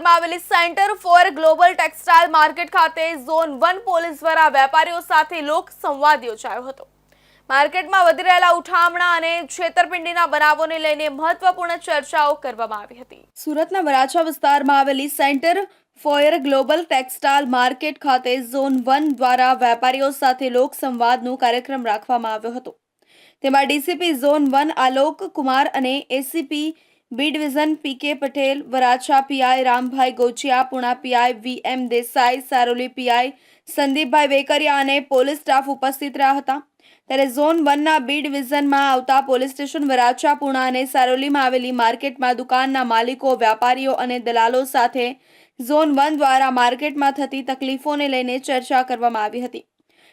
Centre for global textile market ખાતે zone one police દ્વારા વેપારીઓ સાથે લોક સંવાદ યોજાયો હતો. માર્કેટમાં વધી રહેલા ઉઠામણા અને છેતરપિંડીના બનાવોને લઈને મહત્વપૂર્ણ ચર્ચાઓ કરવામાં આવી હતી. સુરતના વરાછા વિસ્તારમાં આવેલી centre for global textile market ખાતે ઝોન વન દ્વારા વેપારીઓ સાથે લોક સંવાદનો કાર્યક્રમ રાખવામાં આવ્યો હતો. તેમાં DCP zone one Alok Kumar અને ACP B division PK Patel, Varachha PI Rambhai Gochiya, Puna PI V M Desai, Saroli PI Sandipbhai Vekariya અને પોલીસ સ્ટાફ ઉપસ્થિત રહ્યા હતા. ત્યારે ઝોન વનના બી ડિવિઝનમાં આવતા પોલીસ સ્ટેશન વરાછા, પુણા અને સારોલીમાં આવેલી માર્કેટમાં દુકાનના માલિકો, વ્યાપારીઓ અને દલાલો સાથે ઝોન વન દ્વારા માર્કેટમાં થતી તકલીફોને લઈને ચર્ચા કરવામાં આવી હતી.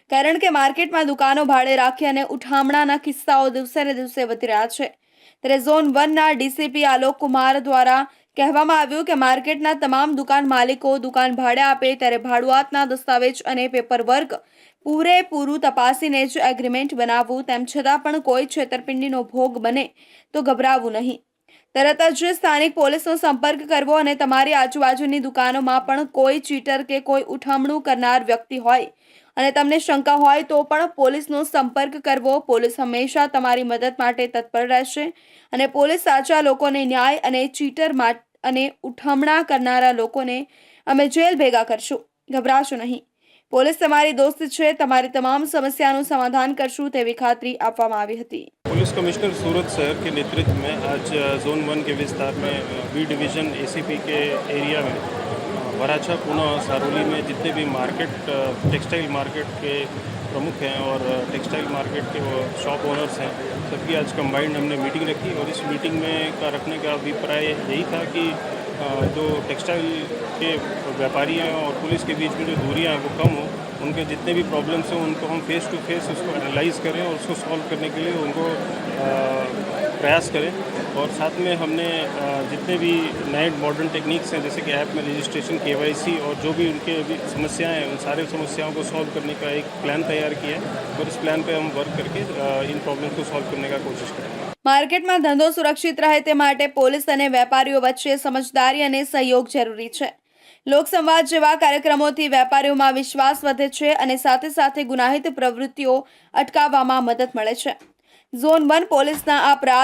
કારણ કે માર્કેટમાં દુકાનો ભાડે રાખી અને ઉઠામણાના કિસ્સાઓ દિવસે ને દિવસે વધી રહ્યા છે. ત્યારે ઝોન વનના ડીસીપી આલોક કુમાર દ્વારા કહેવામાં આવ્યું કે માર્કેટના તમામ દુકાન માલિકો દુકાન ભાડે આપે ત્યારે ભાડુઆતના દસ્તાવેજ અને પેપરવર્ક પૂરેપૂરું તપાસીને જ એગ્રીમેન્ટ બનાવવું, તેમ છતાં પણ કોઈ છેતરપિંડીનો ભોગ બને તો ગભરાવવું નહીં. તરત જ સ્થાનિક પોલીસનો સંપર્ક કરવો અને તમારી આજુબાજુની દુકાનોમાં પણ કોઈ ચીટર કે કોઈ ઉઠામણું કરનાર વ્યક્તિ હોય અને તમને શંકા હોય તો પણ પોલીસનો સંપર્ક કરવો પોલીસ હંમેશા તમારી મદદ માટે તત્પર રહેશે અને પોલીસ સાચા લોકોને ન્યાય અને ચીટર મા- અને ઉઠમણા કરનારા લોકોને અમે જેલ ભેગા કરશું ગભરાશો નહીં પોલીસ તમારી દોસ્ત છે તમારી તમામ સમસ્યાનું સમાધાન કરશું તેવી ખાતરી આપવામાં આવી હતી पुलिस कमिश्नर सूरत शहर के नेतृत्व में आज अ, जोन वन के विस्तार में अ, बी डिवीज़न एसीपी के एरिया में अ, Varachha Pune Saroli में जितने भी मार्केट टेक्सटाइल मार्केट के प्रमुख हैं और टेक्सटाइल मार्केट के वो शॉप ओनर्स हैं, सबकी आज कंबाइंड हमने मीटिंग रखी और इस मीटिंग में का रखने का अभिप्राय यही था कि जो टेक्सटाइल के व्यापारी हैं और पुलिस के बीच में जो दूरियाँ हैं वो कम हो, उनके जितने भी प्रॉब्लम्स हैं उनको हम फेस टू फेस उसको एनालाइज करें और उसको सॉल्व करने के लिए उनको प्रयास करें। और साथ में हमने अ, जितने भी नए मॉडर्न टेक्निक्स हैं जैसे कि ऐप में रजिस्ट्रेशन के और जो भी उनके अभी समस्याएं हैं उन सारे समस्याओं को सॉल्व करने का एक प्लान तैयार किया है और इस प्लान पे हम वर्क करके अ, इन प्रॉब्लम्स को सॉल्व करने का कोशिश करेंगे માર્કેટમાં ધંધો સુરક્ષિત રહે તે માટે પોલીસ અને વેપારીઓ વચ્ચે સમજદારી અને સહયોગ જરૂરી છે લોકસંવાદ જેવા કાર્યક્રમોથી વેપારીઓમાં વિશ્વાસ વધે છે અને સાથે સાથે ગુનાહિત પ્રવૃત્તિઓ અટકાવવામાં મદદ મળે છે ઝોન વન પોલીસના આ પ્રયાસ